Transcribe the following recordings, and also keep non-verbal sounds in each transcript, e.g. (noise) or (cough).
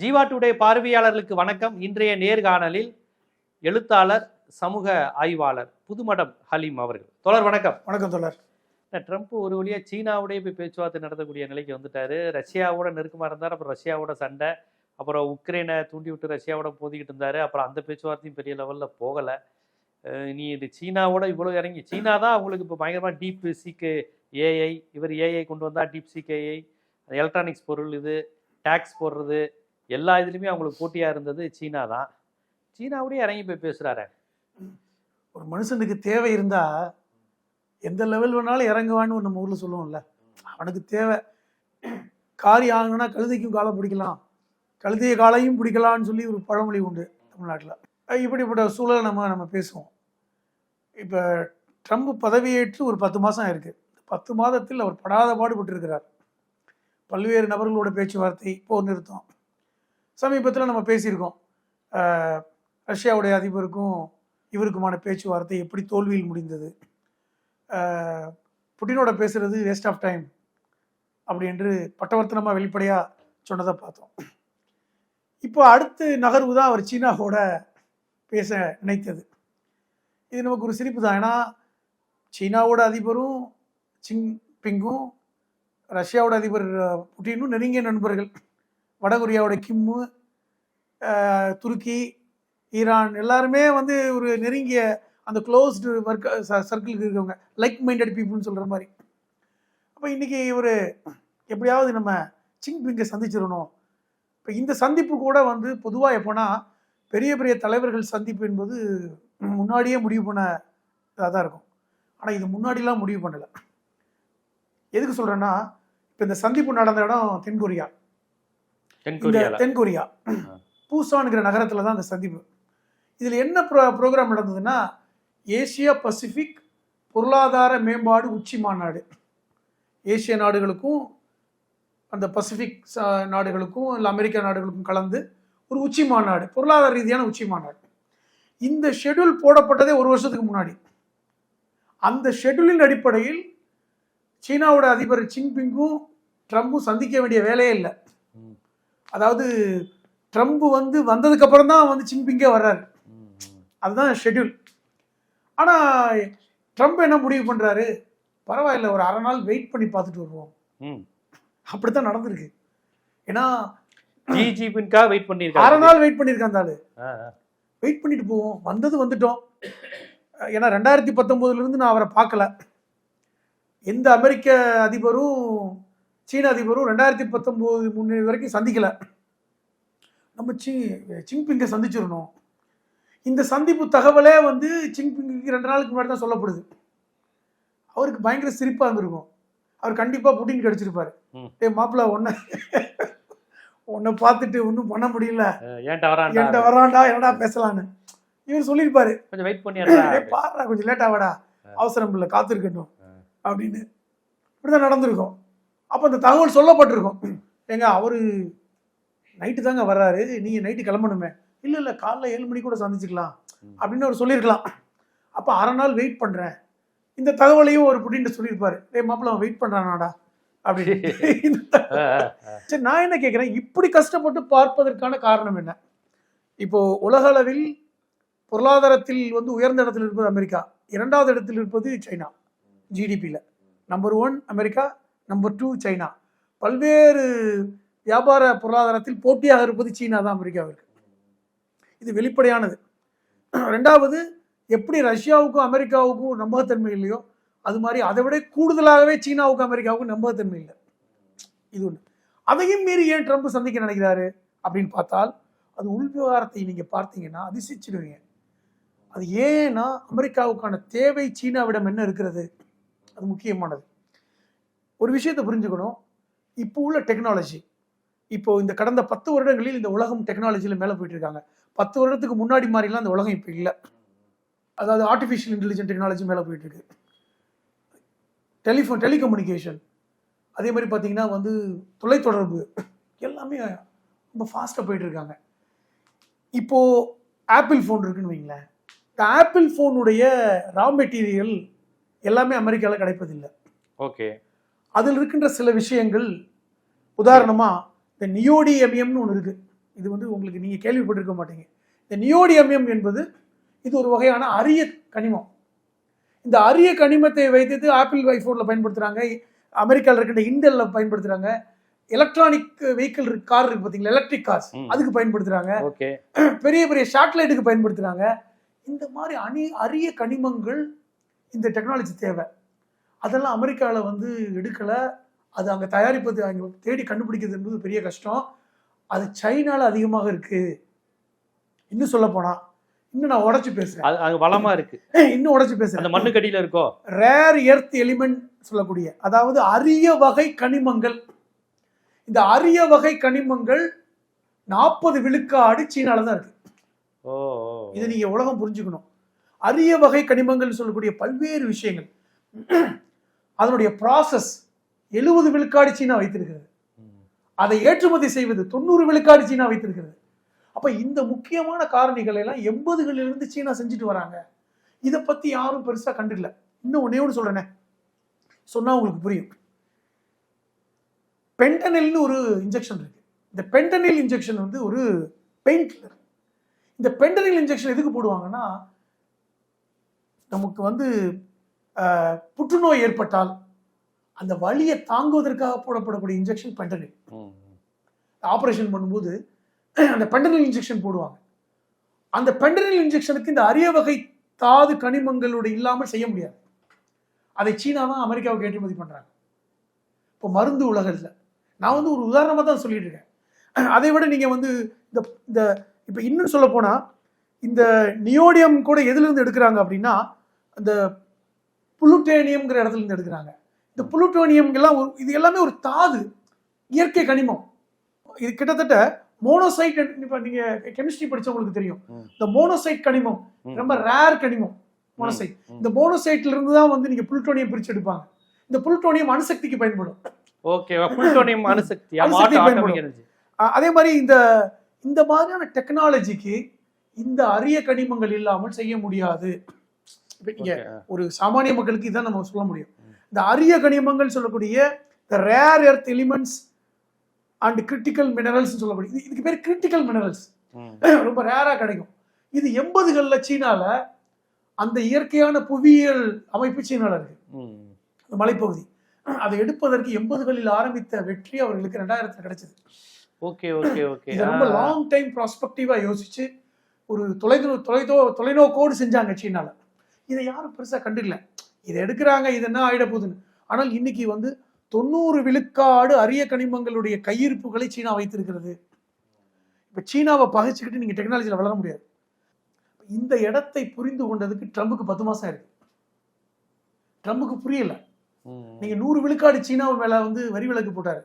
Jeeva today பார்வையாளர்களுக்கு வணக்கம். இன்றைய நேர்காணலில் எழுத்தாளர் சமூக ஆய்வாளர் புதுமடம் ஹலீம் அவர்கள். தொடர் வணக்கம். வணக்கம் தோழர். ட்ரம்ப் ஒரு வழியா சீனாவோடய போய் பேச்சுவார்த்தை நடத்தக்கூடிய நிலைக்கு வந்துட்டாரு. ரஷ்யாவோட நெருக்கமா இருந்தார் அப்புறம் ரஷ்யாவோட சண்டை அப்புறம் உக்ரைனை தூண்டி விட்டு ரஷ்யாவோட மோதிக்கிட்டு இருந்தாரு. அப்புறம் அந்த பேச்சுவார்த்தையும் பெரிய லெவல்ல போகல. நீ இது சீனாவோட இவ்வளவு இறங்கி சீனா தான் அவங்களுக்கு இப்போ பயங்கரமா டீப் சீக்கு ஏஐ இவர் ஏஐ கொண்டு வந்தா டீப் சீக் ஏஐ எலக்ட்ரானிக்ஸ் பொருள் இது டேக்ஸ் போடுறது எல்லா இதுலேயுமே அவங்களுக்கு போட்டியாக இருந்தது சீனா தான். சீனாவோடய இறங்கி போய் பேசுகிறாரு ஒரு மனுஷனுக்கு தேவை இருந்தால் எந்த லெவல் வேணாலும் இறங்குவான்னு நம்ம ஊரில் சொல்லுவோம்ல. அவனுக்கு தேவை. காரி ஆகணும்னா கழுதைக்கும் காலை பிடிக்கலாம். கழுதைய காலையும் பிடிக்கலாம்னு சொல்லி ஒரு பழமொழி உண்டு தமிழ்நாட்டில். இப்படிப்பட்ட சூழலை நம்ம நம்ம பேசுவோம். இப்போ ட்ரம்ப் பதவியேற்று ஒரு பத்து மாதம் இருக்குது பத்து மாதத்தில் அவர் படாத பாடுபட்டு இருக்கிறார் பல்வேறு நபர்களோட பேச்சுவார்த்தை போர் நிறுத்தம். சமீபத்தில் நம்ம பேசியிருக்கோம். ரஷ்யாவுடைய அதிபருக்கும் இவருக்குமான பேச்சுவார்த்தை எப்படி தோல்வியில் முடிந்தது? புட்டினோட பேசுகிறது வேஸ்ட் ஆஃப் டைம் அப்படி என்று பட்டவர்த்தனமாக வெளிப்படையாக சொன்னதை பார்த்தோம். இப்போ அடுத்து நகர்வு தான் அவர் சீனாவோட பேச நினைத்தது. இது நமக்கு ஒரு சிரிப்பு தான். ஏன்னா சீனாவோட அதிபரும் சிங் பிங்கும் ரஷ்யாவோட அதிபர் புட்டினும் நெருங்கிய நண்பர்கள். வடகொரியாவோட கிம்மு துருக்கி ஈரான் எல்லாருமே வந்து ஒரு நெருங்கிய அந்த க்ளோஸ்டு ஒர்க் சர்க்கிளுக்கு இருக்கிறவங்க லைக் மைண்டட் பீப்புள்னு சொல்கிற மாதிரி. அப்போ இன்றைக்கி ஒரு எப்படியாவது நம்ம சிங் பிங்கை சந்திச்சிடணும். இப்போ இந்த சந்திப்பு கூட வந்து பொதுவாக எப்போனா பெரிய பெரிய தலைவர்கள் சந்திப்பு என்பது முன்னாடியே முடிவு பண்ண இதாக தான் இருக்கும். ஆனால் இது முன்னாடிலாம் முடிவு பண்ணலை. எதுக்கு சொல்கிறேன்னா இப்போ இந்த சந்திப்பு நடந்த இடம் தென்கொரியா. தென்கொரியா பூசான்ங்கிற நகரத்தில் தான் அந்த சந்திப்பு. இதில் என்ன ப்ரோ ப்ரோக்ராம் நடந்ததுன்னா ஏசியா பசிபிக் பொருளாதார மேம்பாடு உச்சி மாநாடு. ஏசிய நாடுகளுக்கும் அந்த பசிபிக் நாடுகளுக்கும் இல்லை அமெரிக்கா நாடுகளுக்கும் கலந்து ஒரு உச்சி மாநாடு பொருளாதார ரீதியான உச்சி மாநாடு. இந்த ஷெட்யூல் போடப்பட்டதே ஒரு வருஷத்துக்கு முன்னாடி. அந்த ஷெட்யூலின் அடிப்படையில் சீனாவோட அதிபர் ஜின்பிங்கும் ட்ரம்பும் சந்திக்க வேண்டிய வேலையே இல்லை. அதாவது ட்ரம்ப் வந்து வந்ததுக்கு அப்புறம் தான் வந்து ஜின்பிங்கே வர்றாரு. அதுதான் ஷெட்யூல் ஆனால் ட்ரம்ப் என்ன முடிவு பண்ணுறாரு பரவாயில்ல ஒரு அரை நாள் வெயிட் பண்ணி பார்த்துட்டு வருவோம். ம். அப்படித்தான் நடந்திருக்கு. ஏன்னா ஜி ஜிபின்காக வெயிட் அரை பண்ணியிருக்காங்க நாள் வெயிட் பண்ணியிருக்கான் ஆளு. வெயிட் பண்ணிட்டு போவோம். வந்தது வந்துட்டோம். ஏன்னா ரெண்டாயிரத்தி பத்தொம்போதுல இருந்து நான் அவரை பார்க்கல. எந்த அமெரிக்க அதிபரும் சீன அதிபரும் ரெண்டாயிரத்தி பத்தொம்போது முன்னே வரைக்கும் சந்திக்கல. நம்ம சி சிங்பிங்கை சந்திச்சிடணும். இந்த சந்திப்பு தகவலே வந்து சிங்பிங்குக்கு ரெண்டு நாளுக்கு முன்னாடி தான் சொல்லப்படுது. அவருக்கு பயங்கர சிரிப்பாக இருந்திருக்கும். அவர் கண்டிப்பாக புட்டின் கிடைச்சிருப்பாரு. ஏ மாப்பிள்ள ஒன்றை உன்னை பார்த்துட்டு ஒன்றும் பண்ண முடியல. அஹ் ஏன்டா வரான்டா? என்கிட்ட வரான்டா? என்னடா பேசலான்னு. இவர் சொல்லியிருப்பாரு. கொஞ்சம் வெயிட் பண்ணி "ஏய், பாருடா கொஞ்சம் லேட் ஆவாடா அவசரம் இல்லை காத்திருக்கட்டும். அப்படின்னு. இப்படிதான் நடந்திருக்கும். அப்போ அந்த தகவல் சொல்லப்பட்டிருக்கும். ஏங்க அவரு நைட்டு தாங்க வர்றாரு. நீங்க நைட்டு கிளம்பணுமே. இல்லை இல்லை காலைல ஏழு மணி கூட சந்திச்சுக்கலாம். அப்படின்னு அவர் சொல்லியிருக்கலாம். அப்போ அரை நாள் வெயிட் பண்றேன். இந்த தகவலையும் ஒரு புட்டின்னு சொல்லியிருப்பாரு. டேய் மாப்பிள்ள அவன் வெயிட் இந்த தகவல் (laughs) சரி நான் என்ன கேட்குறேன் இப்படி கஷ்டப்பட்டு பார்ப்பதற்கான காரணம் என்ன? இப்போ உலக அளவில் பொருளாதாரத்தில் வந்து உயர்ந்த இடத்தில் இருப்பது அமெரிக்கா. இரண்டாவது இடத்தில் இருப்பது China ஜிடிபியில் number one America. Number two China பல்வேறு வியாபார பொருளாதாரத்தில் போட்டியாக இருப்பது சீனா தான் அமெரிக்காவிற்கு இது வெளிப்படையானது. ரெண்டாவது எப்படி ரஷ்யாவுக்கும் அமெரிக்காவுக்கும் நம்பகத்தன்மை இல்லையோ அது மாதிரி அதை விட கூடுதலாகவே சீனாவுக்கும் அமெரிக்காவுக்கும் நம்பகத்தன்மை இல்லை. இது ஒன்று அதையும் மீறி ஏன் ட்ரம்ப் சந்திக்க நினைக்கிறாரு அப்படின்னு பார்த்தால் அது உள் விவகாரத்தை நீங்கள் பார்த்தீங்கன்னா அதிசயிச்சிடுவீங்க. அது ஏன்னா அமெரிக்காவுக்கான தேவை சீனாவிடம் என்ன இருக்கிறது? அது முக்கியமானது. ஒரு விஷயத்தை புரிஞ்சுக்கணும். இப்போ உள்ள டெக்னாலஜி இப்போ இந்த கடந்த பத்து வருடங்களில் இந்த உலகம் டெக்னாலஜியில் மேலே போயிட்டு இருக்காங்க பத்து வருடத்துக்கு முன்னாடி மாதிரிலாம் அந்த உலகம் இப்போ இல்லை. அதாவது ஆர்டிஃபிஷியல் இன்டெலிஜென்ட் டெக்னாலஜி மேலே போயிட்டு இருக்கு டெலிஃபோன் டெலிகம்யூனிகேஷன் அதே மாதிரி பார்த்தீங்கன்னா வந்து தொலைத்தொடர்பு. எல்லாமே ரொம்ப ஃபாஸ்ட்டாக போயிட்டு இருக்காங்க இப்போ ஆப்பிள் ஃபோன் இருக்குன்னு வைங்களேன். இந்த ஆப்பிள் ஃபோனுடைய ரா மெட்டீரியல் எல்லாமே அமெரிக்காவில் கிடைப்பதில்லை. ஓகே அதில் இருக்கின்ற சில விஷயங்கள் உதாரணமாக இந்த நியோடி எம்எம்னு ஒன்று இருக்கு. இது வந்து உங்களுக்கு நீங்க கேள்விப்பட்டிருக்க மாட்டீங்க. இந்த நியோடியமியம் என்பது இது ஒரு வகையான அரிய கனிமம். இந்த அரிய கனிமத்தை வைத்து ஆப்பிள் ஐஃபோனில் பயன்படுத்துறாங்க. அமெரிக்காவில் இருக்கின்ற இண்டல்ல பயன்படுத்துறாங்க. எலக்ட்ரானிக் வெஹிக்கிள் கார் இருக்கு பார்த்தீங்களா எலக்ட்ரிக் கார்ஸ். அதுக்கு பயன்படுத்துறாங்க. ஓகே. பெரிய பெரிய சேட்டலைட்டுக்கு பயன்படுத்துறாங்க. இந்த மாதிரி அணி அரிய கனிமங்கள் இந்த டெக்னாலஜி தேவை. அதெல்லாம் அமெரிக்காவில் வந்து எடுக்கலை. அது அங்கே தயாரிப்பது அங்கே தேடி கண்டுபிடிக்கிறது என்பது பெரிய கஷ்டம். அது சைனால அதிகமாக இருக்கு. இன்னும் சொல்ல போனா இன்னும் நான் உடைச்சு பேசுறேன். அது அங்க வளமா இருக்கு. இன்னும் உடைச்சு அந்த பேசுறேன் மண்ணுக்கடியில இருக்கோ? ரேர் எர்த் எலிமெண்ட் சொல்லக்கூடிய அதாவது அரிய வகை கனிமங்கள். இந்த அரிய வகை கனிமங்கள் நாற்பது விழுக்காடு சீனால தான் இருக்கு. ஓ. இதை நீங்க உலகம் புரிஞ்சுக்கணும். அரிய வகை கனிமங்கள் சொல்லக்கூடிய பல்வேறு விஷயங்கள். அதனுடைய ப்ராசஸ் எழுபது விழுக்காடு சீனா வைத்திருக்கிறது. அதை ஏற்றுமதி செய்வது தொண்ணூறு விழுக்காடு சீனா வைத்திருக்கிறது. அப்ப இந்த முக்கியமான காரணிகள் எல்லாம் எண்பதுகளிலிருந்து சீனா செஞ்சுட்டு வராங்க. இதை பத்தி யாரும் பெருசா கண்டுக்கல. இன்னும் ஒன்னே ஒன்று சொல்றேனே. சொன்னா உங்களுக்கு புரியும். பென்டனில்னு ஒரு இன்ஜெக்ஷன் இருக்கு. இந்த பென்டனில் இன்ஜெக்ஷன் வந்து ஒரு பெயின் கில்லர் இந்த பென்டனில் இன்ஜெக்ஷன் எதுக்கு போடுவாங்கன்னா நமக்கு வந்து புற்றுநோய் ஏற்பட்டால் அந்த வலியை தாங்குவதற்காக போடப்படக்கூடிய இன்ஜெக்ஷன் பெண்டனில் ஆப்ரேஷன் பண்ணும்போது அந்த பெண்டனில் இன்ஜெக்ஷன் போடுவாங்க. அந்த பெண்டனில் இன்ஜெக்ஷனுக்கு இந்த அரிய வகை தாது கனிமங்களோட இல்லாமல் செய்ய முடியாது. அதை சீனா தான் அமெரிக்காவுக்கு ஏற்றுமதி பண்ணுறாங்க இப்போ மருந்து உலகத்துல. நான் வந்து ஒரு உதாரணமாக தான் சொல்லிட்டு இருக்கேன். அதை விட நீங்கள் வந்து இந்த இந்த இப்போ இன்னும் சொல்ல போனால் இந்த நியோடியம் கூட எதுலேருந்து எடுக்கிறாங்க அப்படின்னா அந்த புளுட்டேனியம்ங்கிற இடத்துல இருந்து எடுக்கிறாங்க. இந்த புளுட்டோனியம்லாம் ஒரு இது எல்லாமே ஒரு தாது இயற்கை கனிமம். இது கிட்டத்தட்ட மோனோசைட் இப்போ நீங்க கெமிஸ்ட்ரி படிச்சவங்களுக்கு தெரியும். இந்த மோனோசைட் கனிமம். ரொம்ப ரேர் கனிமம் மோனோசைட். இந்த மோனோசைட்ல இருந்து தான் வந்து நீங்க புளுட்டோனியம் பிரிச்சு எடுப்பாங்க. இந்த புளுட்டோனியம் அணுசக்திக்கு பயன்படும். ஓகே புளுட்டோனியம் அணுசக்தி. பயன்படும். அதே மாதிரி இந்த இந்த மாதிரியான டெக்னாலஜிக்கு இந்த அரிய கனிமங்கள் இல்லாமல் செய்ய முடியாது. நீங்க ஆ. ஒரு சாமானிய மக்களுக்கு இதான் நம்ம சொல்ல முடியும். இந்த அரிய கனிமங்கள் சொல்லக்கூடிய இந்த rare earth elements and critical minerals சொல்லக்கூடிய இது- இதுக்கு பேர் கிரிட்டிக்கல் மினரல்ஸ். (clears throat) ரொம்ப ரேரா கிடைக்கும் இது எண்பதுகள்ல சீனால அந்த இயற்கையான புவியியல் அமைப்பு சீனால இருக்கு மலைப்பகுதி (clears throat) அதை எடுப்பதற்கு எண்பதுகளில் ஆரம்பித்த வெற்றி அவர்களுக்கு ரெண்டாயிரத்துல கிடைச்சது ஓகே ஓகே ஓகே இதை ரொம்ப. லாங் டைம் ப்ராஸ்பெக்டிவா யோசிச்சு ஒரு தொலைதூர தொலைதோ தொலைநோக்கோடு செஞ்சாங்க சீனால இதை யாரும் பெருசா கண்டுக்கல. இதை எடுக்கிறாங்க இது என்ன ஆயிட போகுதுன்னு. ஆனால் இன்னைக்கு வந்து தொண்ணூறு விழுக்காடு அரிய கனிமங்களுடைய கையிருப்புகளை சீனா வைத்திருக்கிறது. இப்ப சீனாவை பகைச்சுக்கிட்டு நீங்க டெக்னாலஜியில் வளர முடியாது. இந்த இடத்தை புரிந்து கொண்டதுக்கு ட்ரம்புக்கு பத்து மாசம் இருக்கு ட்ரம்புக்கு புரியல. நீங்க நூறு விழுக்காடு சீனாவை மேல வந்து வரி விலக்கு போட்டாரு.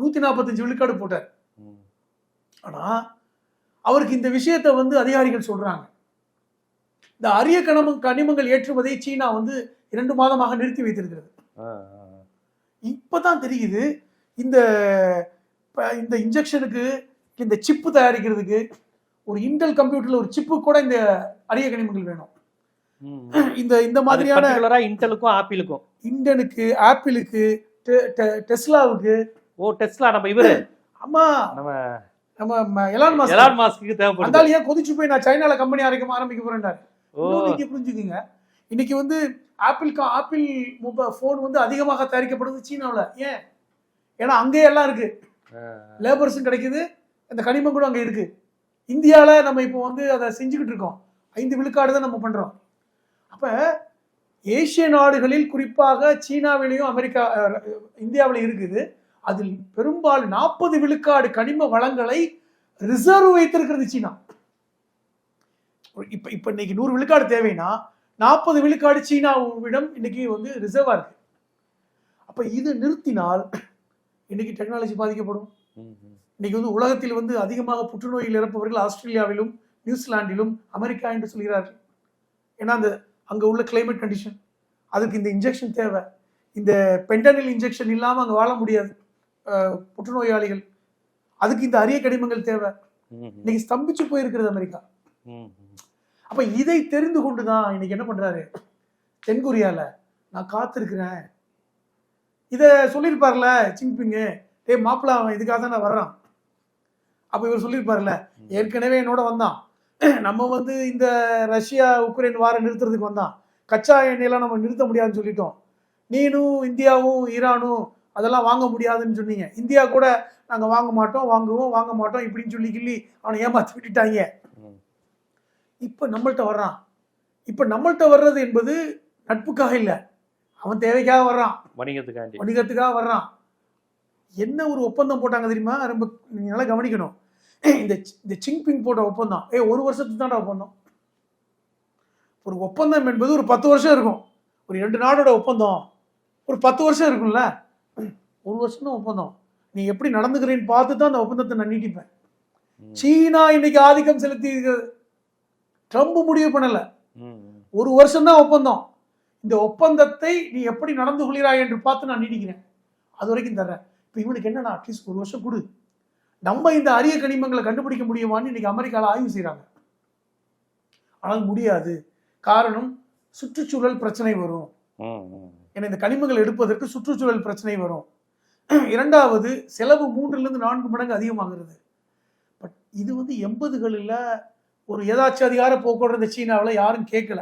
நூத்தி நாற்பத்தஞ்சு விழுக்காடு போட்டார். ஆனா அவருக்கு இந்த விஷயத்தை வந்து அதிகாரிகள் சொல்றாங்க. இந்த அரிய கனிம கனிமங்கள் ஏற்றுமதியை சீனா வந்து இரண்டு மாதமாக நிறுத்தி வைத்திருக்கிறது. இப்பதான் தெரியுது இந்த இந்த இன்ஜெக்ஷனுக்கு இந்த சிப்பு தயாரிக்கிறதுக்கு ஒரு இன்டெல் கம்ப்யூட்டர்ல ஒரு சிப்பு கூட இந்த அரிய கனிமங்கள் வேணும். (clears throat) இந்த இந்த மாதிரியான இன்டெலுக்கும் ஆப்பிளுக்கும்? இண்டனுக்கு ஆப்பிளுக்கு டெஸ்லாவுக்கு. ஓ டெஸ்லா நம்ம இவரு? (clears throat) ஆமா நம்ம நம்ம எலான் மாஸ்க். எலான் மாஸ்க்கு தேவைப்படுது. அந்தாலும் ஏன் கொதிச்சு போய் நான் சைனால கம்பெனி ஆரம்பிக்க ஆரம்பிக்க போறேன்டாரு? நீங்க புரிஞ்சுக்குங்க. இன்னைக்கு வந்து ஆப்பிள் ஆப்பிள் மொபைல் ஃபோன் வந்து அதிகமாக தயாரிக்கப்படுது சீனாவுல. ஏன்? ஏன்னா அங்கேயே எல்லாம் இருக்கு. லேபர்ஸும் கிடைக்குது. அந்த கனிமம் கூட அங்க இருக்கு. இந்தியால நம்ம இப்போ வந்து அதை செஞ்சுக்கிட்டு இருக்கோம். ஐந்து விழுக்காடு தான் நம்ம பண்றோம். அப்ப ஏசிய நாடுகளில் குறிப்பாக சீனாவிலையும் அமெரிக்கா அஹ், இந்தியாவிலும் இருக்குது. அதில் பெரும்பாலும் நாற்பது விழுக்காடு கனிம வளங்களை ரிசர்வ் வைத்திருக்கிறது சீனா. இப்ப இப்ப இன்னைக்கு நூறு விழுக்காடு தேவைன்னா நாற்பது விழுக்காடு சீனாவிடம் இன்னைக்கு வந்து ரிசர்வா இருக்கு. அப்ப இது நிறுத்தினால் இன்னைக்கு டெக்னாலஜி பாதிக்கப்படும். இன்னைக்கு வந்து உலகத்தில் வந்து அதிகமாக புற்றுநோயில் இறப்பவர்கள் ஆஸ்திரேலியாவிலும் நியூசிலாந்திலும் அமெரிக்கா என்று சொல்கிறார்கள். ஏன்னா அந்த அங்க உள்ள கிளைமேட் கண்டிஷன் அதுக்கு இந்த இன்ஜெக்ஷன் தேவை. இந்த பெண்டனில் இன்ஜெக்ஷன் இல்லாம அங்க வாழ முடியாது. புற்றுநோயாளிகள். அதுக்கு இந்த அரிய கனிமங்கள் தேவை. இன்னைக்கு ஸ்தம்பிச்சு போயிருக்கிறது அமெரிக்கா. அப்ப இதை தெரிந்து கொண்டுதான் இன்னைக்கு என்ன பண்றாரு? தென்கொரியால நான் காத்திருக்கிறேன். இத சொல்லியிருப்பார்ல சிங்பிங்கு டேய் மாப்பிள்ள அவன் இதுக்காக தான் நான் வர்றான். அப்ப இவர் சொல்லியிருப்பார்ல ஏற்கனவே என்னோட வந்தான். நம்ம வந்து இந்த ரஷ்யா உக்ரைன் வார நிறுத்துறதுக்கு வந்தான். கச்சா எண்ணெயெல்லாம் நம்ம நிறுத்த முடியாதுன்னு சொல்லிட்டோம். நீனும் இந்தியாவும் ஈரானும் அதெல்லாம் வாங்க முடியாதுன்னு சொன்னீங்க. இந்தியா கூட நாங்கள் வாங்க மாட்டோம் வாங்குவோம் வாங்க மாட்டோம் இப்படின்னு சொல்லி கிள்ளி அவனை ஏமாத்தி விட்டுட்டாங்க. இப்போ நம்மள்ட்ட வர்றான். இப்போ நம்மள்ட்ட வர்றது என்பது நட்புக்காக இல்லை. அவன் தேவைக்காக வர்றான். வணிகத்துக்காண்டி. வணிகத்துக்காக வர்றான். என்ன ஒரு ஒப்பந்தம் போட்டாங்க தெரியுமா? ரொம்ப நீங்க நல்லா கவனிக்கணும். இந்த இந்த சிங்பிங் போட்ட ஒப்பந்தம். ஏ ஒரு வருஷத்துக்கு தான்டா ஒப்பந்தம். ஒரு ஒப்பந்தம் என்பது ஒரு பத்து வருஷம் இருக்கும். ஒரு ரெண்டு நாடோட ஒப்பந்தம். ஒரு பத்து வருஷம் இருக்கும்ல. ஒரு வருஷம் தான் ஒப்பந்தம். நீ எப்படி நடந்துக்கிறேன்னு பார்த்து தான் அந்த ஒப்பந்தத்தை நான் நீட்டிப்பேன். சீனா இன்னைக்கு ஆதிக்கம் செலுத்தி இருக்கிறது. ட்ரம்ப் முடிவு பண்ணல. ஒரு வருஷம் தான் ஒப்பந்தம். இந்த ஒப்பந்தத்தை நீ எப்படி நடந்து கொள்கிறாய் என்று பார்த்து நான் நீடிக்கிறேன். அது வரைக்கும் தர்றேன். இப்போ இவனுக்கு என்னன்னா அட்லீஸ்ட் ஒரு வருஷம் கொடு. நம்ம இந்த அரிய கனிமங்களை கண்டுபிடிக்க முடியுமான்னு இன்னைக்கு அமெரிக்காவில் ஆய்வு செய்கிறாங்க ஆனால் முடியாது. காரணம் சுற்றுச்சூழல் பிரச்சனை வரும். ஏன்னா இந்த கனிமங்கள் எடுப்பதற்கு சுற்றுச்சூழல் பிரச்சனை வரும். இரண்டாவது செலவு மூன்றிலிருந்து நான்கு மடங்கு அதிகமாகிறது. பட் இது வந்து எண்பதுகளில் ஒரு ஏதாச்சும் அதிகார போக்குவரத்து சீனாவில் யாரும் கேட்கல.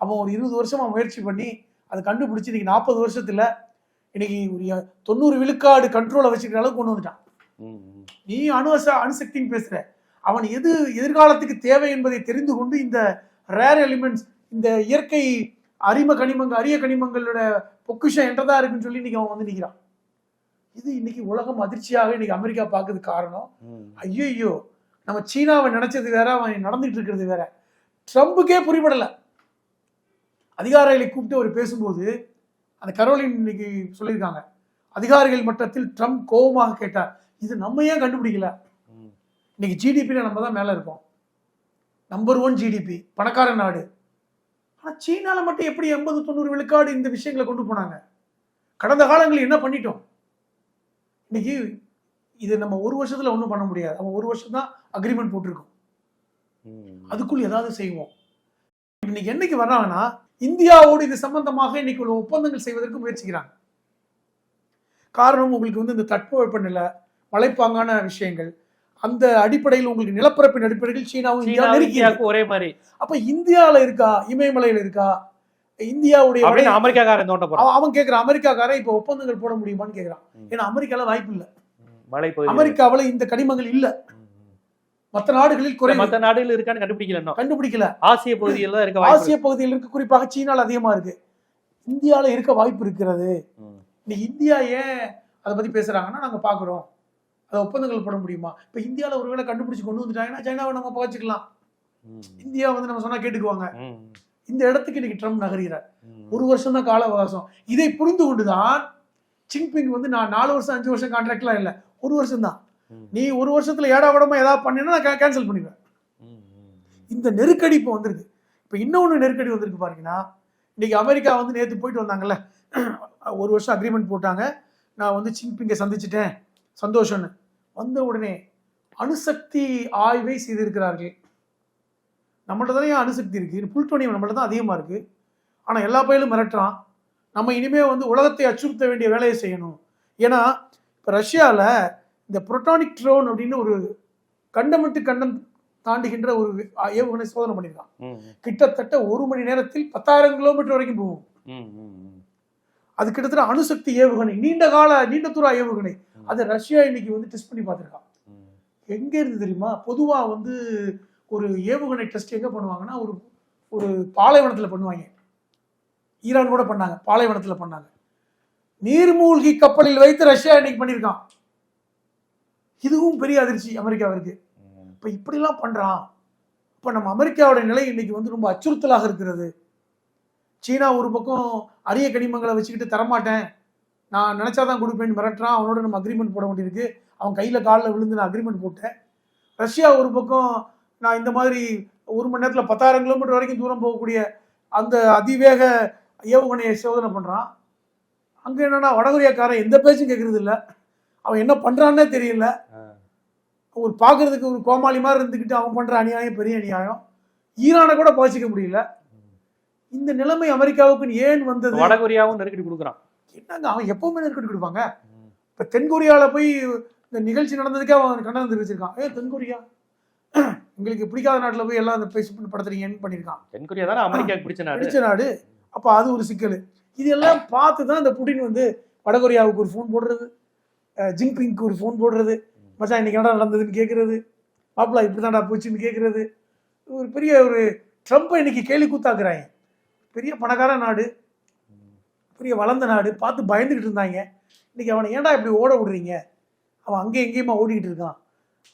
அவன் ஒரு இருபது வருஷமா முயற்சி பண்ணி அதை கண்டுபிடிச்சி இன்னைக்கு நாற்பது வருஷத்துல இன்னைக்கு ஒரு தொண்ணூறு விழுக்காடு கண்ட்ரோலை வச்சுக்கிற அளவுக்கு கொண்டு வந்துட்டான். நீ அணுவச அணுசக்தின்னு பேசுற. அவன் எது எதிர்காலத்துக்கு தேவை என்பதை தெரிந்து கொண்டு இந்த ரேர் எலிமெண்ட்ஸ் இந்த இயற்கை அரிம கனிமங்கள் அரிய கனிமங்களோட பொக்கிஷம் என்றதா இருக்குன்னு சொல்லி இன்னைக்கு அவன் வந்து நிற்கிறான் இது இன்னைக்கு உலகம் அதிர்ச்சியாக இன்னைக்கு அமெரிக்கா பார்க்கறது காரணம். ஐயோ நம்ம சீனாவை நினைச்சது வேற அவன் நடந்துட்டு இருக்கிறது வேற. ட்ரம்புக்கே புரிபடல. அதிகாரிகளை கூப்பிட்டு அவர் பேசும்போது அந்த கரோலின் இன்னைக்கு சொல்லியிருக்காங்க அதிகாரிகள் மட்டத்தில் ட்ரம்ப் கோபமாக கேட்டார். இது நம்ம ஏன் கண்டுபிடிக்கல. இன்னைக்கு ஜிடிபியில் நம்ம தான் மேலே இருக்கோம். நம்பர் ஒன் ஜிடிபி பணக்கார நாடு. ஆனால் சீனாவில் மட்டும் எப்படி எண்பது தொண்ணூறு விழுக்காடு இந்த விஷயங்களை கொண்டு போனாங்க? கடந்த காலங்களில் என்ன பண்ணிட்டோம்? இன்னைக்கு இது நம்ம ஒரு வருஷத்துல ஒன்றும் பண்ண முடியாது. அவன் ஒரு வருஷம் தான் அக்ரிமெண்ட் போட்டிருக்கோம். ம். அதுக்குள் ஏதாவது செய்வோம். இன்னைக்கு என்னைக்கு வர்றாங்கன்னா இந்தியாவோடு இது சம்பந்தமாக இன்னைக்கு உள்ள ஒப்பந்தங்கள் செய்வதற்கு முயற்சிக்கிறாங்க. காரணம் உங்களுக்கு வந்து இந்த தட்பவெப்பநிலை மலைப்பாங்கான விஷயங்கள் அந்த அடிப்படையில் உங்களுக்கு நிலப்பரப்பின் அடிப்படையில் சீனாவும் இந்தியா நெருக்கி ஒரே மாதிரி. அப்ப இந்தியால இருக்கா? இமயமலையில இருக்கா? இந்தியாவுடைய அமெரிக்காக்காரன் அவன் கேட்கிறான் அமெரிக்காக்காரன் இப்ப ஒப்பந்தங்கள் போட முடியுமான்னு கேட்கிறான் ம். ஏன்னா அமெரிக்கால வாய்ப்பு இல்ல. மலை பகுதி அமெரிக்காவுல இந்த கனிமங்கள் இல்ல. மற்ற நாடுகளில் குறை மற்ற நாடுகள் இருக்கான்னு கண்டுபிடிக்கல கண்டுபிடிக்கல. ஆசிய பகுதியில் தான் இருக்க ஆசிய பகுதியில் இருக்கு. குறிப்பாக சீனால அதிகமா இருக்கு. இந்தியால இருக்க வாய்ப்பு இருக்கிறது. இன்னைக்கு இந்தியா ஏன் அதை பத்தி பேசுறாங்கன்னா நாங்க பாக்குறோம். அதை ஒப்பந்தங்கள் போட முடியுமா? இப்ப இந்தியால ஒருவேளை கண்டுபிடிச்சு கொண்டு வந்துட்டாங்கன்னா சைனாவை நம்ம பகச்சிக்கலாம். இந்தியா வந்து நம்ம சொன்னா கேட்டுக்குவாங்க. இந்த இடத்துக்கு இன்னைக்கு ட்ரம்ப் நகர்கிறார். ஒரு வருஷம் தான் கால அவகாசம். இதை புரிந்து கொண்டுதான் சின்பிங் வந்து நான் நாலு வருஷம் அஞ்சு வருஷம் கான்ட்ராக்ட்லாம் இல்லை. ஒரு வருஷம் தான் நீ ஒரு வருஷத்துல ஏடா விடமா ஏதாவது பண்ணினா நான் கேன்சல் பண்ணிடுவேன். இந்த நெருக்கடி இப்போ வந்திருக்கு. இப்போ இன்னொன்று நெருக்கடி வந்திருக்கு பாருங்கன்னா இன்னைக்கு அமெரிக்கா வந்து நேற்று போயிட்டு வந்தாங்கல்ல. (clears throat) ஒரு வருஷம் அக்ரிமெண்ட் போட்டாங்க. நான் வந்து சிங்பிங்கை சந்திச்சிட்டேன். சந்தோஷம்னு. வந்த உடனே அணுசக்தி ஆய்வை செய்திருக்கிறார்கள். நம்மள்ட்ட தானே அணுசக்தி இருக்குது புல்டோனியம் நம்மள்ட்ட தான் அதிகமாக இருக்குது ஆனால் எல்லா பயிலும் மிரட்டுறான். நம்ம இனிமே வந்து உலகத்தை அச்சுறுத்த வேண்டிய வேலையை செய்யணும். ஏன்னா இப்போ ரஷ்யாவில் இந்த புரோட்டானிக் ட்ரோன் அப்படின்னு ஒரு கண்டம் விட்டு கண்டம் தாண்டுகின்ற ஒரு ஏவுகணை சோதனை பண்ணியிருக்கான். கிட்டத்தட்ட ஒரு மணி நேரத்தில் பத்தாயிரம் கிலோமீட்டர் வரைக்கும் போகும். அது கிட்டத்தட்ட அணுசக்தி ஏவுகணை நீண்ட கால நீண்ட தூர ஏவுகணை. அதை ரஷ்யா இன்னைக்கு வந்து டெஸ்ட் பண்ணி பார்த்துருக்கான். எங்க இருந்து தெரியுமா? பொதுவா வந்து ஒரு ஏவுகணை டெஸ்ட் எங்க பண்ணுவாங்கன்னா ஒரு ஒரு பாலைவனத்துல பண்ணுவாங்க. ஈரான் கூட பண்ணாங்க பாலைவனத்துல பண்ணாங்க. நீர்மூழ்கி கப்பலில் வைத்து ரஷ்யா இன்னைக்கு பண்ணியிருக்கான். இதுவும் பெரிய அதிர்ச்சி அமெரிக்காவிற்கு இப்போ இப்படிலாம் பண்ணுறான் இப்போ நம்ம அமெரிக்காவோட நிலை இன்னைக்கு வந்து ரொம்ப அச்சுறுத்தலாக இருக்கிறது. சீனா ஒரு பக்கம் அரிய கனிமங்களை வச்சுக்கிட்டு தரமாட்டேன். நான் நினச்சாதான் கொடுப்பேன்னு மிரட்டுறான். அவனோட நம்ம அக்ரிமெண்ட் போட வேண்டியிருக்கு. அவன் கையில் காலில் விழுந்து நான் அக்ரிமெண்ட் போட்டேன். ரஷ்யா ஒரு பக்கம் நான் இந்த மாதிரி ஒரு மணி நேரத்தில் பத்தாயிரம் கிலோமீட்டர் வரைக்கும் தூரம் போகக்கூடிய அந்த அதிவேக ஏவுகணையை சோதனை பண்ணுறான் அங்கே என்னன்னா வடகொரியாக்காரன் எந்த பேச்சும் கேட்கறது இல்லை. அவன் என்ன பண்ணுறான்னே தெரியல. ஒரு பார்க்கறதுக்கு ஒரு கோமாளி மாதிரி இருந்துக்கிட்டு அவன் பண்ற அநியாயம் பெரிய அநியாயம். ஈரானை கூட பகிச்சிக்க முடியல. இந்த நிலைமை அமெரிக்காவுக்கு ஏன் வந்தது? வடகொரியாவும் நெருக்கடி கொடுக்குறான். என்னங்க அவன் எப்பவுமே நெருக்கடி கொடுப்பாங்க. இப்ப தென்கொரியால போய் இந்த நிகழ்ச்சி நடந்ததுக்கே அவன் கண்டனம் தெரிவிச்சிருக்கான் ஏ தென்கொரியா. எங்களுக்கு பிடிக்காத நாட்டில் போய் எல்லாம் அந்த பேசி படுத்துறீங்கன்னு பண்ணியிருக்கான் தென்கொரியா தானே அமெரிக்காவுக்கு பிடிச்ச நாடு? பிடிச்ச நாடு. அப்போ அது ஒரு சிக்கல். இது எல்லாம் பார்த்து தான் இந்த புடின் வந்து வடகொரியாவுக்கு ஒரு ஃபோன் போடுறது அஹ் ஜின்பிங்க்கு ஒரு ஃபோன் போடுறது. மச்சான் இன்னைக்கு என்ன நடந்ததுன்னு கேட்கறது மாப்பிளா இப்படி தான்டா போச்சுன்னு கேட்கறது ஒரு பெரிய ஒரு ட்ரம்ப்பை இன்னைக்கு கேலி கூத்தாக்குறாங்க. பெரிய பணக்கார நாடு பெரிய வளர்ந்த நாடு பார்த்து பயந்துக்கிட்டு இருந்தாங்க. இன்னைக்கு அவனை ஏன்டா இப்படி ஓட விடுறீங்க? அவன் அங்கே எங்கேயுமா ஓடிக்கிட்டு இருக்கான்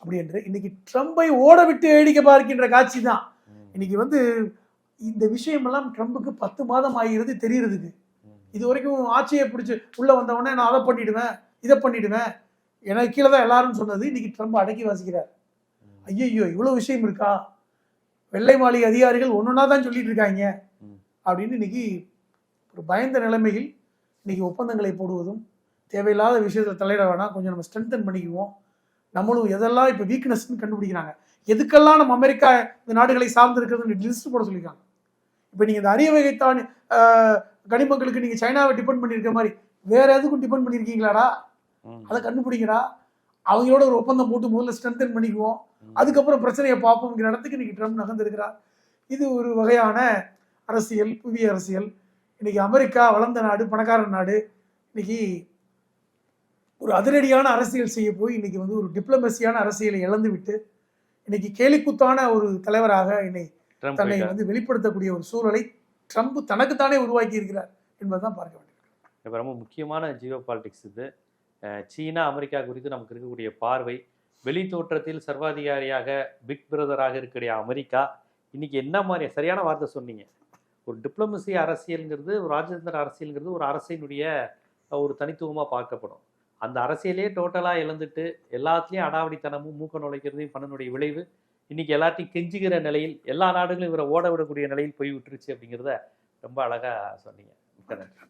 அப்படி என்று இன்னைக்கு ட்ரம்பை ஓட விட்டு வேடிக்கை பார்க்கின்ற காட்சி தான் இன்னைக்கு வந்து இந்த விஷயமெல்லாம் ட்ரம்புக்கு பத்து மாதம் ஆகிறது தெரியறதுக்கு. இது வரைக்கும் ஆட்சியை பிடிச்சி உள்ளே வந்தவொடனே நான் அதை பண்ணிடுவேன் இதை பண்ணிடுவேன். எனக்கு கீழே தான் எல்லாரும் சொன்னது. இன்னைக்கு ட்ரம்ப் அடக்கி வாசிக்கிறார். ஐயையோ இவ்வளோ விஷயம் இருக்கா? வெள்ளை மாளிகை அதிகாரிகள் ஒன்றா தான் சொல்லிட்டு இருக்காங்க. அப்படின்னு இன்னைக்கு ஒரு பயந்த நிலைமையில் இன்னைக்கு ஒப்பந்தங்களை போடுவதும் தேவையில்லாத விஷயத்தில் தலையிட வேணாம். கொஞ்சம் நம்ம ஸ்ட்ரென்தன் பண்ணிக்குவோம். நம்மளும் எதெல்லாம் இப்போ வீக்னஸ்ன்னு கண்டுபிடிக்கிறாங்க. எதுக்கெல்லாம் நம்ம அமெரிக்கா இந்த நாடுகளை சார்ந்து இருக்கிறதுன்னு லிஸ்ட் போட சொல்லியிருக்காங்க. இப்போ நீங்கள் இந்த அரிய வகைத்தான் ஆஹ், கனிமங்களுக்கு நீங்கள் சைனாவை டிபெண்ட் பண்ணியிருக்க மாதிரி வேற எதுக்கும் டிபெண்ட் பண்ணியிருக்கீங்களாடா? அதை கண்டுபிடிங்கடா. அவங்களோட ஒரு ஒப்பந்தம் போட்டு முதல்ல ஸ்ட்ரென்தன் பண்ணிக்குவோம். அதுக்கப்புறம் பிரச்சனையை பார்ப்போங்கிற இடத்துக்கு இன்னைக்கு ட்ரம்ப் நகர்ந்திருக்கிறார். இது ஒரு வகையான அரசியல் புதிய அரசியல். இன்னைக்கு அமெரிக்கா வளர்ந்த நாடு பணக்கார நாடு. இன்னைக்கு ஒரு அதிரடியான அரசியல் செய்ய போய் இன்னைக்கு வந்து ஒரு டிப்ளமசியான அரசியலை இழந்து விட்டு இன்னைக்கு கேலிக்குத்தான ஒரு தலைவராக இன்னை ட்ரம்ப் தன்னை. வந்து வெளிப்படுத்தக்கூடிய ஒரு சூழலை ட்ரம்ப் தனக்குத்தானே உருவாக்கி இருக்கிறார் என்பதுதான் பார்க்க வேண்டியது. இப்போ ரொம்ப முக்கியமான ஜியோ பாலிடிக்ஸ் இது. சீனா அமெரிக்கா குறித்து நமக்கு இருக்கக்கூடிய பார்வை வெளி தோற்றத்தில் சர்வாதிகாரியாக பிக் பிரதராக இருக்கக்கூடிய அமெரிக்கா இன்னைக்கு என்ன மாதிரி சரியான வார்த்தை சொன்னீங்க. ஒரு டிப்ளமசி அரசியல்ங்கிறது ஒரு ராஜதந்திர அரசியல்ங்கிறது ஒரு அரசினுடைய ஒரு தனித்துவமாக பார்க்கப்படும். அந்த அரசியலே டோட்டலாக இழந்துட்டு எல்லாத்துலேயும் அடாவடித்தனமும் மூக்க நுழைக்கிறதையும் பண்ணனுடைய விளைவு இன்னைக்கு எல்லாத்தையும் கெஞ்சுகிற நிலையில் எல்லா நாடுகளும் இவரை ஓட விடக்கூடிய நிலையில் போய் விட்டுருச்சு அப்படிங்கிறத ரொம்ப அழகாக சொன்னீங்க. மிக்க நன்றி.